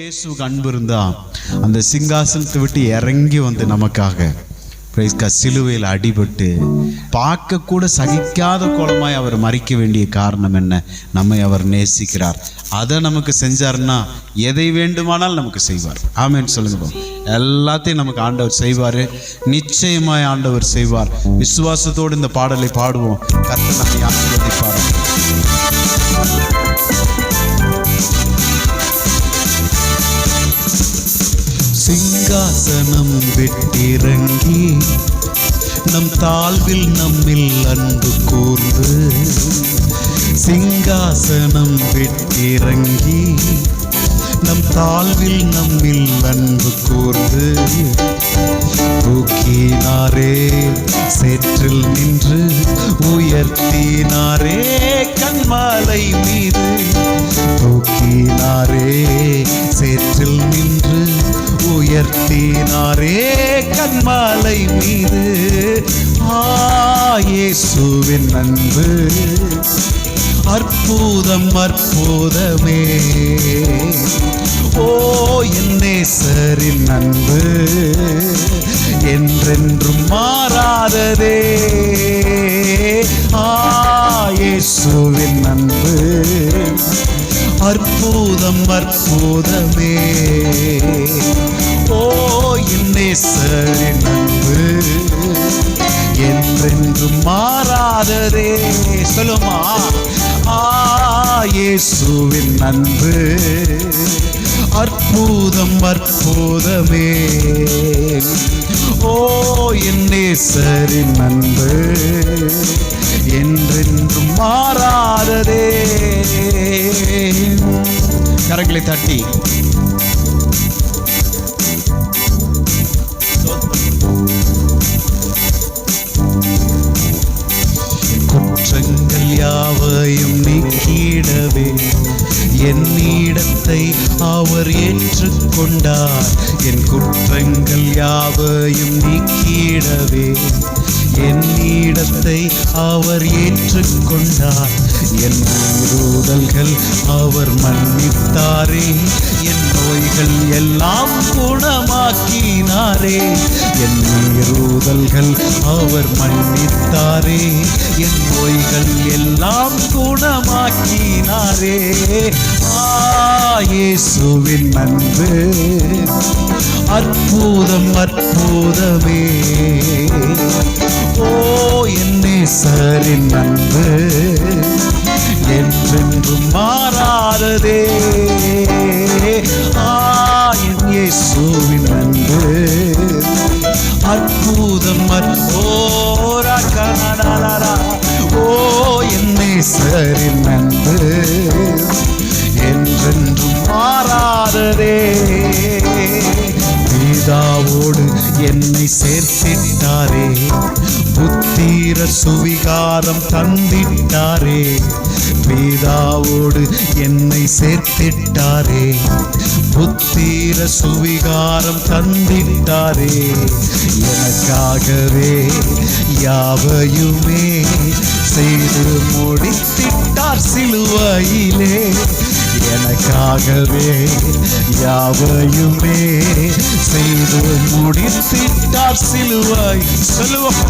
இயேசுக்கு அன்பு இருந்தா அந்த சிங்காசனத்தை விட்டு இறங்கி வந்து நமக்காக சிலுவையில் அடிபட்டு பார்க்கக்கூட சகிக்காத கோலமாய் அவர் மறிக்க வேண்டிய காரணம் என்ன? நம்மை அவர் நேசிக்கிறார். அதை நமக்கு செஞ்சாருன்னா எதை வேண்டுமானால் நமக்கு செய்வார். ஆமேன்னு சொல்லுங்க எல்லாத்தையும் நமக்கு ஆண்டவர் செய்வார். நிச்சயமாய் ஆண்டவர் செய்வார். விசுவாசத்தோடு இந்த பாடலை பாடுவோம். கர்த்தர் நம்மை பாடுவோம் சிங்காசனம் விட்டிறங்கி நம் தாழ்வில் நம்மில் அன்பு கூர்ந்து சிங்காசனம் விட்டிறங்கி நம் தாழ்வில் நம்மில் அன்பு கூர்ந்து தூக்கினாரே சேற்றில் நின்று உயர்த்தினாரே கண்மாலை மீது தூக்கினாரே சேற்றில் நின்று உயர்த்தினாரே கண்மாலை மீது. ஆயேசுவின் அன்பு. அற்புதம் அற்புதமே. ஓ என் நேசரின் அன்பு. என்றென்றும் மாறாததே. ஆயேசுவின் அன்பு அற்புதம் அற்புதமே. ஓ என் நேசரின் அன்பு என்றென்று மாறாததே. சொல்லுமா? ஆயேசுவின் அன்பு அற்புதம் அற்புதமே. ஓ என் நேசரின் அன்பு என்றென்றும் மாறாததே. கரங்களை தட்டி. குற்றங்கள் யாவையும் நீக்கிடவே. என்னிடத்தை அவர் ஏற்றுக்கொண்டார். என் குற்றங்கள் யாவையும் நீக்கிடவே. என் நீடத்தை அவர் ஏற்றுக்கொண்டார். என் மீறுதல்கள் அவர் மன்னித்தாரே. என் நோய்கள் எல்லாம் குணமாக்கினாரே. என் நீரூதல்கள் அவர் மன்னித்தாரே. என் நோய்கள் எல்லாம் குணமாக்கினாரே. இயேசுவின் அன்பு. அற்புதம் அற்புதமே. ஓ என்னே நேசரின் அன்பு. என்றென்றும் மாறாததே. ஆ என் இயேசுவின் அன்பு. அற்புதம் அற்போரா கனடாரா ஓ என்னே நேசரின் அன்பு. புத்தீர சுவிகாரம் தந்திட்டாரே. பீதாவோடு என்னை சேர்த்திட்டாரே. புத்தீர சுவிகாரம் தந்திட்டாரே. எனக்காகவே யாவையுமே செய்து முடித்திட்டார் சிலுவையிலே. எனக்காகவே யாவையுமே செய்து முடித்திட்டார் சிலுவை. சொல்லுவோம்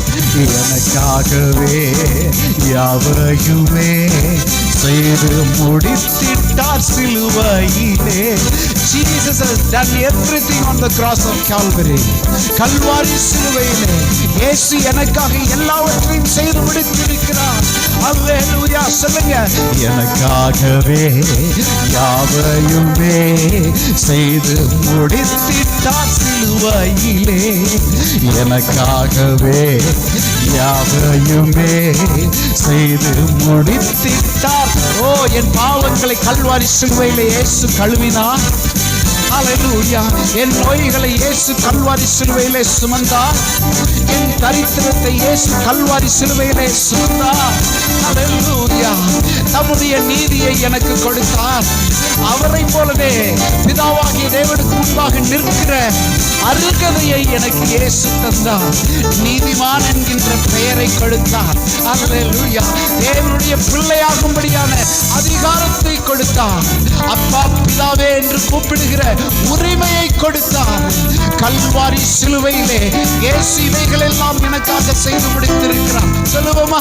எனக்காகவே யாவையுமே செய்து முடித்திட்டார் சிலுவையிலே. Jesus has done everything on the cross of Calvary. Kalvari சிலுவையிலே. இயேசு எனக்காக எல்லாவற்றையும் செய்து முடித்திருக்கிறார் அல்லேலூயா சொல்லுங்க. எனக்காகவே யாவையுமே செய்து முடித்திட்டார் சிலுவையிலே. எனக்காகவே யாவையுமே செய்து முடித்திட்டார். ஓ என் பாவங்களை கல்வாரி சிலுவையிலே இயேசு கழுவினார். ஹalleluya என் நோய்களை இயேசு கல்வாரி சிலுவையிலே சுமந்தார் என் தரித்திரத்தை இயேசு கல்வாரி சிலுவையிலே சுமந்தார் ஹalleluya தம்முடைய நீதியை எனக்கு கொடுத்தார். அவரை போலவே பிதாவாகிய தேவனுக்கு முன்பாக நிற்கிற அருகதையை எனக்கு இயேசு தந்தார். நீதிமான் என்கின்ற பெயரை கொடுத்தார். அல்லேலூயா தேவனுடைய பிள்ளையாகும்படியான அதிகாரத்தை கொடுத்தார் அப்பா பிதாவே என்று கூப்பிடுகிற உரிமையை கொடுத்தார் கல்வாரி சிலுவையிலே இயேசு இவைகள் எல்லாம் எனக்காக செய்து முடித்திருக்கிறார். சொல்லுவோமா?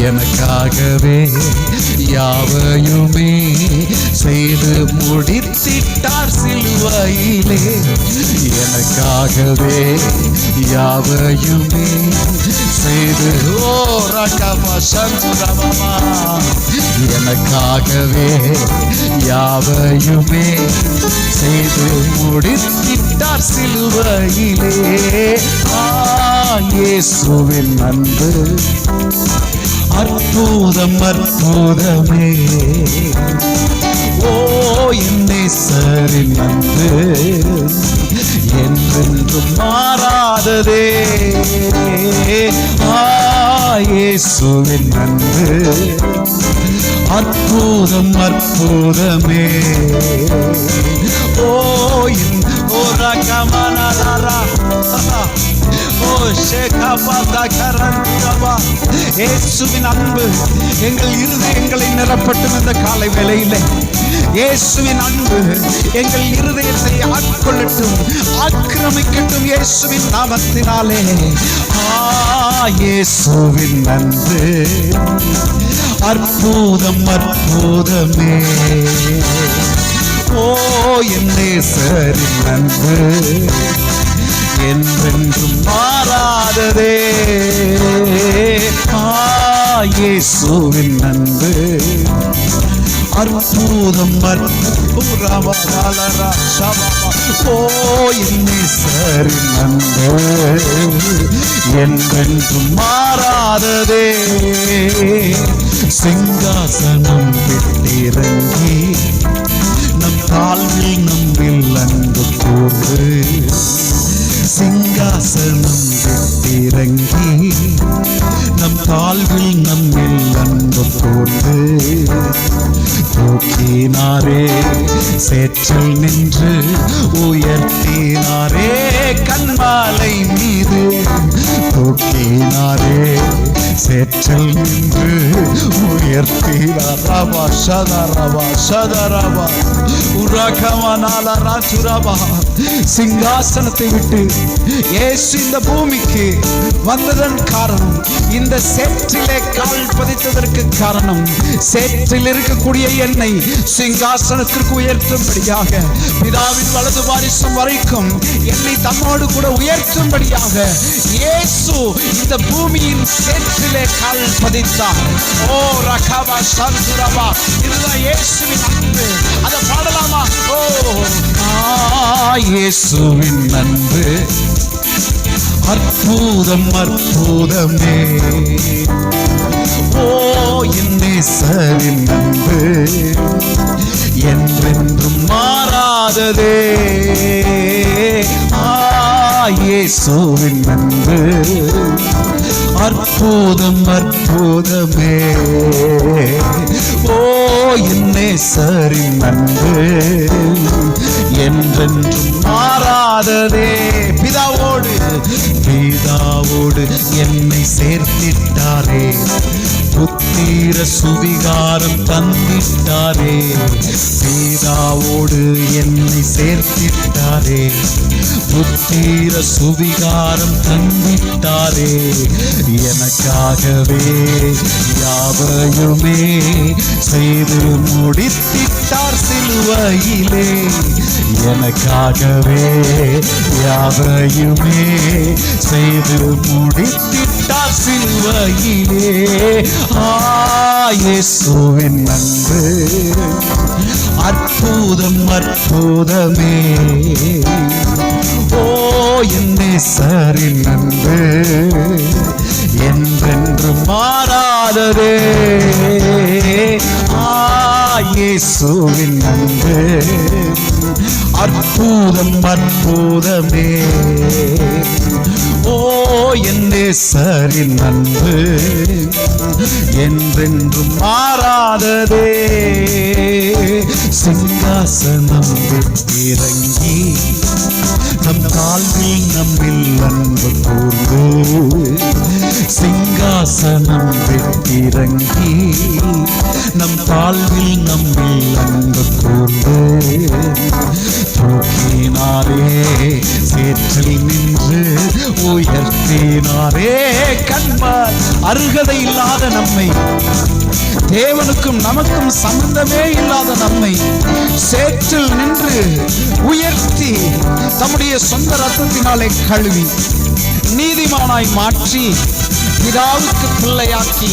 எனக்காகவே யாவையுமே செய்து முடித்திட்டார் சிலுவையிலே. எனக்காகவே யாவையுமே செய்து ஓ ரகம எனக்காகவே யாவையுமே செய்து முடித்திட்டார் சிலுவையிலே. ஆ இயேசுவின் அன்பு. அற்புதம் அற்புதமே. ஓ என்னை சரின் அன்பு. என்றென்றும் மாறாததே. ஆ இயேசுவின் அன்பு. அற்புதம் அற்புதமே. ஓ ஓ ரகமனரா இயேசுவின் அன்பு எங்கள் இருதயங்களை நிரப்பட்டும் இந்த காலை வேளையிலே. இயேசுவின் அன்பு எங்கள் இருதயத்தை ஆட்கொள்ளட்டும் ஆக்கிரமிக்கட்டும் இயேசுவின் நாமத்தினாலே. ஆ இயேசுவின் அன்பு அற்புதம் அற்புதமே. ஓ என் நேசரின் அன்பு என்றென்றும் மாறாததே. ஆ இயேசுவின் அன்பு. அற்புதம் அற்புதமலரா சமமா. என்றென்றும் மாறாததே. சிங்காசனம் விட்டிறங்கி நம் தாழ்வில் நம்பில் அன்பு கூறு சிங்காசனம் விட்டிறங்கி நம் தாழ்வில் நம்மில் அன்பு கூர்ந்து தூக்கினாரே சேற்றில் நின்று உயர்த்தினாரே கண்மாலை மீது தூக்கினாரே சேற்றில் நின்று உயர்த்தினாரவா சதரவா சதரவா உரகமனாலரா உரகமனால சிங்காசனத்தை விட்டு ஏசு இந்த பூமிக்கு வந்ததன் காரணம் இந்த சேற்றிலே கால் பதித்ததற்கு காரணம் சேற்றில் இருக்கக்கூடிய என்னை சிங்காசனத்திற்கு உயர்த்தும்படியாக பிதாவின் வலது வாரிசம் வரைக்கும் என்னை தம்மோடு கூட உயர்த்தும்படியாக இயேசு இந்த பூமியின் சேற்றிலே கால் பதித்தார். ஓ ரகவா சந்துரவா இதுதான் இயேசுவின் அன்பு. அதை பாடலாமா? ஓ ஆ இயேசுவின் அன்பு. அற்புதம் அற்புதமே. ஓ என் நேசரின் அன்பு என்றென்றும் மாறாததே. ஆ இயேசுவின் அன்பு. அற்புதம் அற்புதமே. ஓ என்னே சரின் அன்பு என்றென்றும் மாறாததே. பிதாவோடு பிதாவோடு என்னை சேர்த்திட்டாரே. புத்தீர சுவிகாரம் தந்திட்டாரே. பீதாவோடு என்னை சேர்த்திட்டாரே. புத்தீர சுவிகாரம் தந்திட்டாரே. எனக்காகவே யாவையுமே செய்து முடித்திட்டார் சிலுவையிலே. எனக்காகவே யாவையுமே செய்து முடித்திட்டார் சிலுவையிலே. இயேசுவின் அன்பு அற்புதம் அற்புதமே. ஓ என் நேசரின் அன்பு என்றென்று மாறாததே. ஆ இயேசுவின் அன்பு. அற்புதம் அற்புதமே. ஓ என்னே சரின் அன்பு. என்றென்றும் மாறாததே. சிங்காசனம் இறங்கி நம் கால்வில் நம்மில் அன்பு கூர்ந்து சிங்காசனம் வெட்டிறங்கி நம் தாழ்வில் நம்மில் அன்பு கூர்ந்து உயர்த்தினாரே சேற்றில் நின்று உயர்த்தினாரே. கண்பார் அருகதை இல்லாத நம்மை. தேவனுக்கும் நமக்கும் சம்பந்தமே இல்லாத நம்மை. சேற்றில் நின்று உயர்த்தி தம்முடைய சொந்த ரத்தத்தினாலே கழுவி நீதிமானாய் மாற்றி பிதாவுக்கு பிள்ளையாக்கி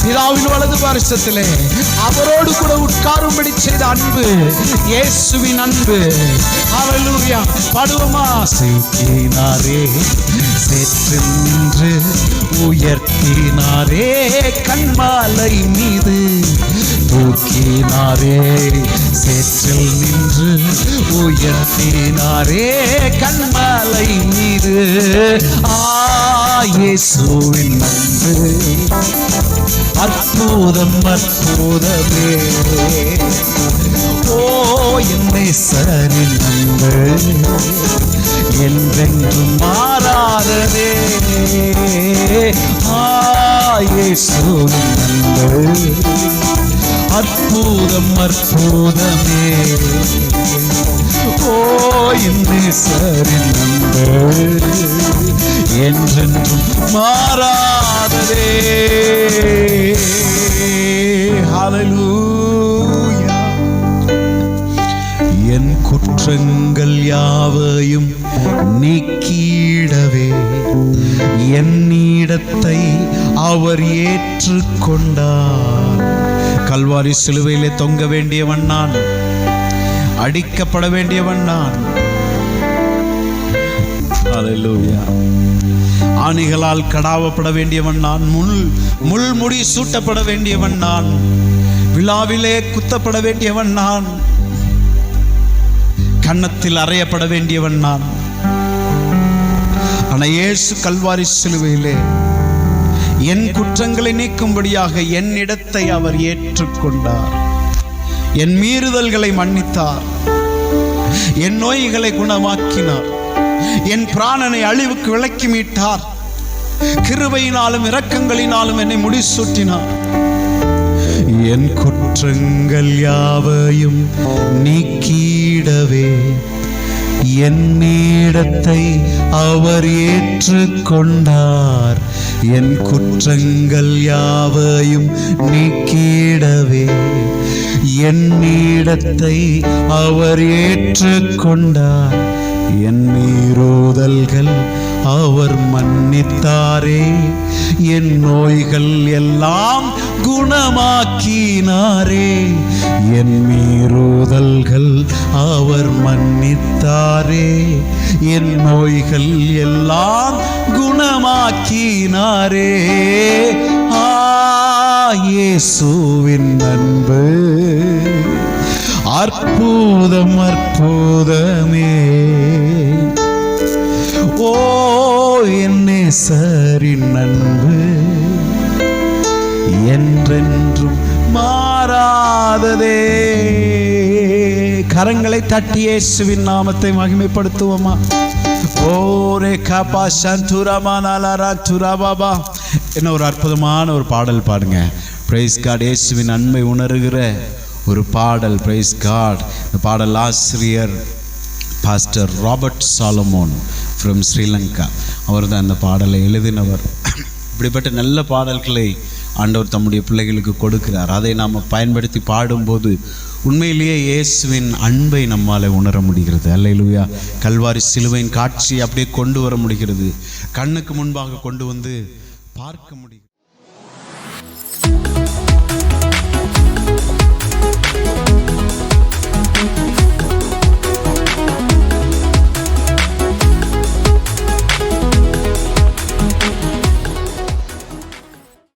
பிதாவின் வலது பாரிசத்திலே அவரோடு கூட உட்காரும்படி செய்த அன்பு இயேசுவின் அன்பு. ஹalleluya படுவமா? செய்கினாரே சேற்றில் உயர்த்தினாரே கண்மாலை மீது தூக்கினாரே சேற்றில் நின்று உயர்த்தினாரே கண்மாலை மீது. ஆ இயேசுவின் அன்பு. அற்புதம் அற்புதமே. ஓ என்னை சரி நன்பு என்றென்றும் மாறாததே. ஆயேசுவின் அன்பு. அற்புதம் அற்புதமே. ஓ என்னை சரி நன்பு என்றென்றும் மாறாததே. ஹalleluya என் குற்றங்கள் யாவையும் நீக்கிடவே. என்னிடத்தை அவர் ஏற்றுக்கொண்டார். கல்வாரி சிலுவையிலே தொங்க வேண்டியவன் நான். அடிக்கப்பட வேண்டியவன் நான். ஆணிகளால் கடாவப்பட வேண்டியவன் நான் முள் முள்முடி சூட்டப்பட வேண்டியவன் நான் விழாவிலே குத்தப்பட வேண்டியவன் நான் கன்னத்தில் அறையப்பட வேண்டியவன் நான். ஆனா இயேசு கல்வாரி சிலுவையிலே என் குற்றங்களை நீக்கும்படியாக என் இடத்தை அவர் ஏற்றுக்கொண்டார். என் மீறுதல்களை மன்னித்தார். என் நோய்களை குணமாக்கினார். என் பிராணனை அழிவுக்கு விளக்கி மீட்டார். கிருபையினாலும் இரக்கங்களினாலும் என்னை முடிசூட்டினார். என் குற்றங்கள் யாவையும் நீக்கிடவே என்னிடத்தை அவர் ஏற்றுக்கொண்டார். என் குற்றங்கள் யாவையும் நீக்கிடவே என்னிடத்தை அவர் ஏற்றுக்கொண்டார். என் மீறுதல்கள் அவர் மன்னித்தாரே. என் நோய்கள் எல்லாம் குணமாக்கினாரே. என் மீறுதல்கள் அவர் மன்னித்தாரே. என் நோய்கள் எல்லாம் குணமாக்கினாரே. ஆ இயேசுவின் அன்பு. அற்புதம் அற்புதமே ஓ என்னே சரி நண்பு என்றென்றும் மாறாததே. கரங்களை தட்டி இயேசுவின் நாமத்தை மகிமைப்படுத்துவோமா? ஓரே காப்பா சந்துராமா நாலாரா துராபாபா என்ன ஒரு அற்புதமான ஒரு பாடல் பாடுங்க. பிரைஸ் காட் இயேசுவின் அன்பை உணர்கிற ஒரு பாடல் பிரைஸ் காட் இந்த பாடல் ஆசிரியர் pastor Robert Solomon from Sri Lanka அவர் தான் அந்த பாடலை எழுதினவர். இப்படிப்பட்ட நல்ல பாடல்களை ஆண்டவர் தம்முடைய பிள்ளைகளுக்கு கொடுக்கிறார். அதை நாம் பயன்படுத்தி பாடும்போது உண்மையிலேயே இயேசுவின் அன்பை நம்மால் உணர முடிகிறது. அல்லையிலுயா கல்வாரி சிலுவையின் காட்சியை அப்படியே கொண்டு வர முடிகிறது. கண்ணுக்கு முன்பாக கொண்டு வந்து பார்க்க முடியும்